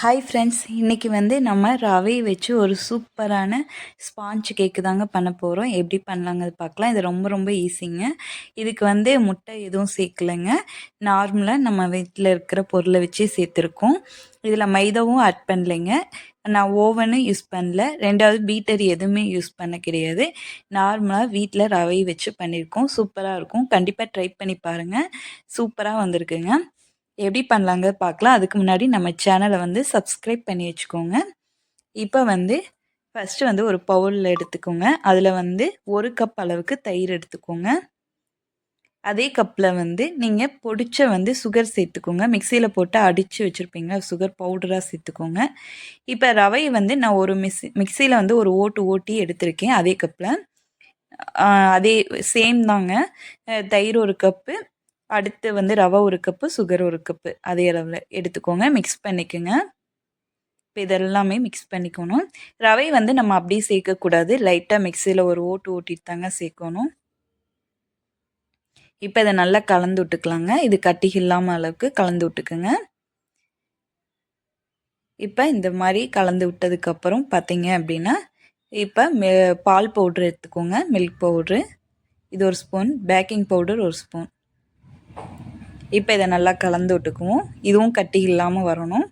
Hi friends இன்றைக்கி வந்து நம்ம ரவையை வச்சு ஒரு சூப்பரான ஸ்பாஞ்ச் கேக்கு தாங்க பண்ண போகிறோம் எப்படி பண்ணலாங்கிறது பார்க்கலாம். இது ரொம்ப ரொம்ப ஈஸிங்க இதுக்கு வந்து முட்டை எதுவும் சேர்க்கலைங்க. நார்மலாக நம்ம வீட்டில் இருக்கிற பொருளை வச்சு சேர்த்துருக்கோம். இதில் மைதாவும் ஆட் பண்ணலைங்க. நான் ஓவனும் யூஸ் பண்ணல. ரெண்டாவது பீட்டர் எதுவுமே யூஸ் பண்ண கிடையாது. நார்மலாக வீட்டில் ரவை வச்சு பண்ணியிருக்கோம். சூப்பராக இருக்கும். கண்டிப்பாக ட்ரை பண்ணி பாருங்கள் சூப்பராக வந்திருக்குங்க. எப்படி பண்ணலாங்க பார்க்கலாம். அதுக்கு முன்னாடி நம்ம சேனலை வந்து சப்ஸ்கிரைப் பண்ணி வச்சுக்கோங்க. இப்போ வந்து ஃபஸ்ட்டு வந்து ஒரு பவுலில் எடுத்துக்கோங்க. அதில் வந்து ஒரு கப் அளவுக்கு தயிர் எடுத்துக்கோங்க. அதே கப்பில் வந்து நீங்கள் பொடிச்ச வந்து சுகர் சேர்த்துக்கோங்க. மிக்சியில் போட்டு அடித்து வச்சுருப்பீங்க சுகர் பவுடராக சேர்த்துக்கோங்க. இப்போ ரவை வந்து நான் ஒரு மிக்சி மிக்சியில் வந்து ஒரு ஓட்டு ஓட்டி எடுத்திருக்கேன். அதே கப்பில் அதே சேம் தாங்க. தயிர் ஒரு கப்பு அடுத்து வந்து ரவை ஒரு கப்பு சுகர் ஒரு கப்பு. அதே அளவில் எடுத்துக்கோங்க. மிக்ஸ் பண்ணிக்கோங்க. இப்போ இதெல்லாமே மிக்ஸ் பண்ணிக்கணும். ரவை வந்து நம்ம அப்படியே சேர்க்கக்கூடாது. லைட்டாக மிக்சியில் ஒரு ஓட்டு ஓட்டிட்டு தாங்க சேர்க்கணும். இப்போ இதை நல்லா கலந்து விட்டுக்கலாங்க. இது கட்டி இல்லாமல் அளவுக்கு கலந்து விட்டுக்குங்க. இப்போ இந்த மாதிரி கலந்து விட்டதுக்கப்புறம் பார்த்தீங்க அப்படின்னா இப்போ பால் பவுட்ரு எடுத்துக்கோங்க. Milk powder. இது ஒரு ஸ்பூன் பேக்கிங் பவுடர் ஒரு ஸ்பூன் இப்போ இதை நல்லா கலந்து விட்டுக்குவோம். இதுவும் கட்டி இல்லாமல் வரணும்.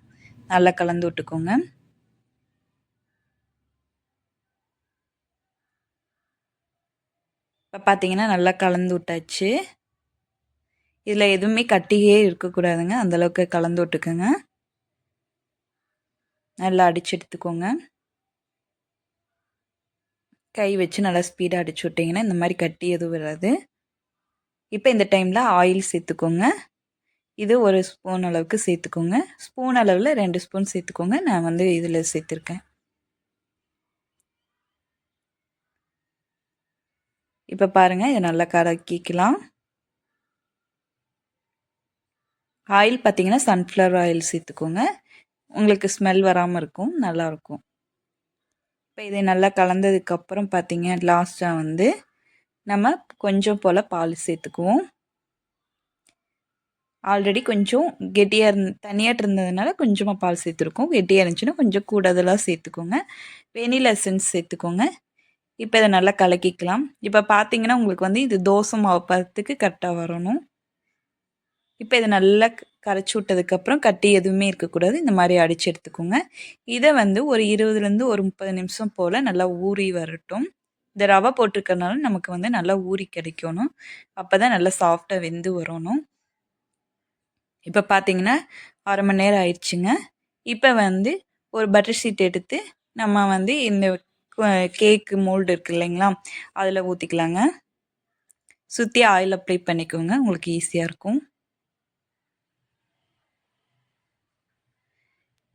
நல்லா கலந்து விட்டுக்கோங்க. இப்போ பார்த்தீங்கன்னா நல்லா கலந்து விட்டாச்சு. இதில் எதுவுமே கட்டியே இருக்கக்கூடாதுங்க அந்தளவுக்கு கலந்து விட்டுக்கோங்க. நல்லா அடிச்சு எடுத்துக்கோங்க. கை வச்சு நல்லா ஸ்பீடாக அடிச்சு விட்டிங்கன்னா இந்த மாதிரி கட்டி எதுவும் வராது. இப்போ இந்த டைமில் ஆயில் சேர்த்துக்கோங்க. இது ஒரு ஸ்பூன் அளவுக்கு சேர்த்துக்கோங்க. ஸ்பூன் அளவில் ரெண்டு ஸ்பூன் சேர்த்துக்கோங்க. நான் வந்து இதில் சேர்த்துருக்கேன். இப்போ பாருங்கள் இதை நல்லா கலக்கிக்கலாம். ஆயில் பார்த்தீங்கன்னா சன்ஃப்ளவர் ஆயில் சேர்த்துக்கோங்க. உங்களுக்கு ஸ்மெல் வராமல் இருக்கும் நல்லாயிருக்கும் இப்போ இதை நல்லா கலந்ததுக்கப்புறம் பார்த்தீங்க லாஸ்ட்டாக வந்து நம்ம கொஞ்சம் போல் பால் சேர்த்துக்குவோம். ஆல்ரெடி கொஞ்சம் கெட்டியாக இருந் தனியாக இருந்ததுனால கொஞ்சமாக பால் சேர்த்துருக்கோம். கெட்டியாக இருந்துச்சுன்னா கொஞ்சம் கூடுதலாக சேர்த்துக்கோங்க. வெனிலா எசன்ஸ் சேர்த்துக்கோங்க. இப்போ இதை நல்லா கலக்கிக்கலாம். இப்போ பார்த்தீங்கன்னா உங்களுக்கு வந்து இது தோசை மாவு பதத்துக்கு கரெக்டாக வரணும். இப்போ இதை நல்லா கரைச்சி விட்டதுக்கப்புறம் கட்டி எதுவுமே இருக்கக்கூடாது. இந்த மாதிரி அடித்து எடுத்துக்கோங்க. இதை வந்து ஒரு இருபதுலேருந்து ஒரு முப்பது நிமிஷம் போல் நல்லா ஊறி வரட்டும். இந்த ரவை போட்டிருக்கறனால நமக்கு வந்து நல்லா ஊறி கிடைக்கணும். அப்போ தான் நல்லா சாஃப்டாக வெந்து வரணும். இப்போ பார்த்தீங்கன்னா அரை மணி நேரம் ஆயிடுச்சுங்க. இப்போ வந்து ஒரு பட்டர் ஷீட் எடுத்து நம்ம வந்து இந்த கேக்கு மோல்டு இருக்கு இல்லைங்களா அதில் ஊற்றிக்கலாங்க சுற்றி ஆயில் அப்ளை பண்ணிக்கோங்க உங்களுக்கு ஈஸியாக இருக்கும்.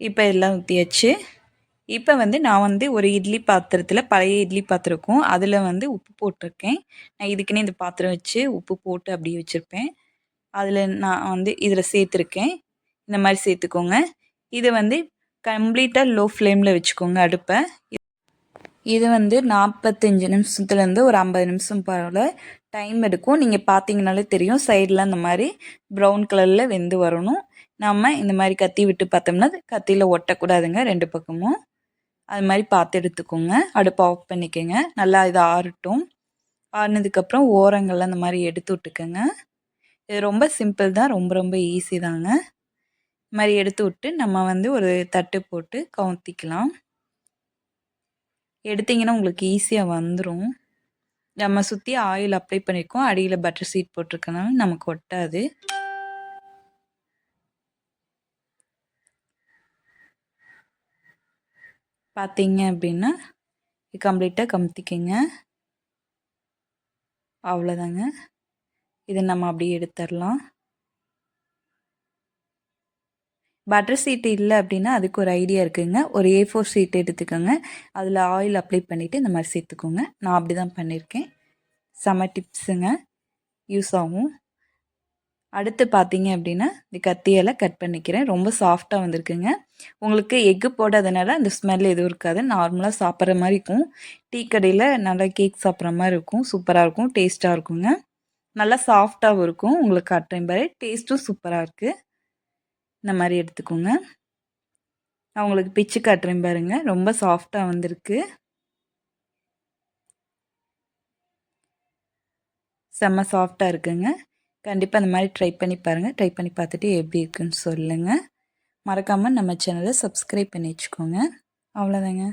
இப்போ எல்லாம் ஊற்றியாச்சு இப்போ வந்து நான் வந்து ஒரு இட்லி பாத்திரத்தில் பழைய இட்லி பாத்திரம் இருக்கும் அதில் வந்து உப்பு போட்டிருக்கேன். நான் இதுக்குன்னே இந்த பாத்திரம் வச்சு உப்பு போட்டு அப்படியே வச்சுருப்பேன். அதில் நான் வந்து இதில் சேர்த்துருக்கேன். இந்த மாதிரி சேர்த்துக்கோங்க. இதை வந்து கம்ப்ளீட்டாக லோ ஃப்ளேமில் வச்சுக்கோங்க அடுப்பை. இது வந்து நாற்பத்தஞ்சு நிமிஷத்துலேருந்து ஒரு ஐம்பது நிமிஷம் போல் டைம் எடுக்கும். நீங்கள் பார்த்தீங்கனாலே தெரியும். சைடில் அந்த மாதிரி ப்ரௌன் கலரில் வெந்து வரணும். நம்ம இந்த மாதிரி கத்தி விட்டு பார்த்தோம்னா கத்தியில் ஒட்டக்கூடாதுங்க ரெண்டு பக்கமும். அது மாதிரி பார்த்து எடுத்துக்கோங்க. அடுப்பை ஆஃப் பண்ணிக்கோங்க. நல்லா இது ஆறட்டும். ஆறினதுக்கப்புறம் ஓரங்கள்லாம் அந்த மாதிரி எடுத்து விட்டுக்கோங்க. இது ரொம்ப சிம்பிள் தான். ரொம்ப ரொம்ப ஈஸி தாங்க. இது மாதிரி எடுத்து விட்டு நம்ம வந்து ஒரு தட்டு போட்டு கவுத்திக்கலாம். எடுத்திங்கன்னா உங்களுக்கு ஈஸியாக வந்துடும் நம்ம சுற்றி ஆயில் அப்ளை பண்ணியிருக்கோம் அடியில் பட்டர் சீட் போட்டிருக்கனால நமக்கு ஒட்டாது. பார்த்தீங்க அப்படின்னா கம்ப்ளீட்டாக கமுத்திக்கங்க. அவ்வளோதாங்க. இதை நம்ம அப்படியே எடுத்துடலாம். பட்டர் சீட்டு இல்லை அப்படின்னா அதுக்கு ஒரு ஐடியா இருக்குங்க. ஒரு ஏ ஃபோர் சீட் எடுத்துக்கோங்க. அதில் ஆயில் அப்ளை பண்ணிவிட்டு இந்த மாதிரி சேர்த்துக்கோங்க. நான் அப்படி தான் பண்ணியிருக்கேன். செம டிப்ஸுங்க யூஸ் ஆகும். அடுத்து பார்த்தீங்க அப்படின்னா இந்த கத்தியால் கட் பண்ணிக்கிறேன். ரொம்ப சாஃப்டாக வந்திருக்குங்க. உங்களுக்கு எக்கு போடாதனால அந்த ஸ்மெல் எதுவும் இருக்காது. நார்மலாக சாப்பிட்ற மாதிரி இருக்கும். டீ கடையில் நல்லா கேக் சாப்பிட்ற மாதிரி இருக்கும். சூப்பராக இருக்கும். டேஸ்ட்டாக இருக்குங்க. நல்லா சாஃப்டாகவும் இருக்கும். உங்களுக்கு காட்டுறேன் பாரு டேஸ்ட்டும் சூப்பராக இருக்குது இந்த மாதிரி எடுத்துக்கோங்க. நான் உங்களுக்கு பிச்சு காட்டுறேன் பாருங்க. ரொம்ப சாஃப்டாக வந்திருக்கு. செம்ம சாஃப்டாக இருக்குங்க. கண்டிப்பாக அந்த மாதிரி ட்ரை பண்ணி பாருங்கள் ட்ரை பண்ணி பார்த்துட்டு எப்படி இருக்குன்னு சொல்லுங்கள் மறக்காமல் நம்ம சேனலை சப்ஸ்கிரைப் பண்ணி வச்சுக்கோங்க. அவ்வளோதாங்க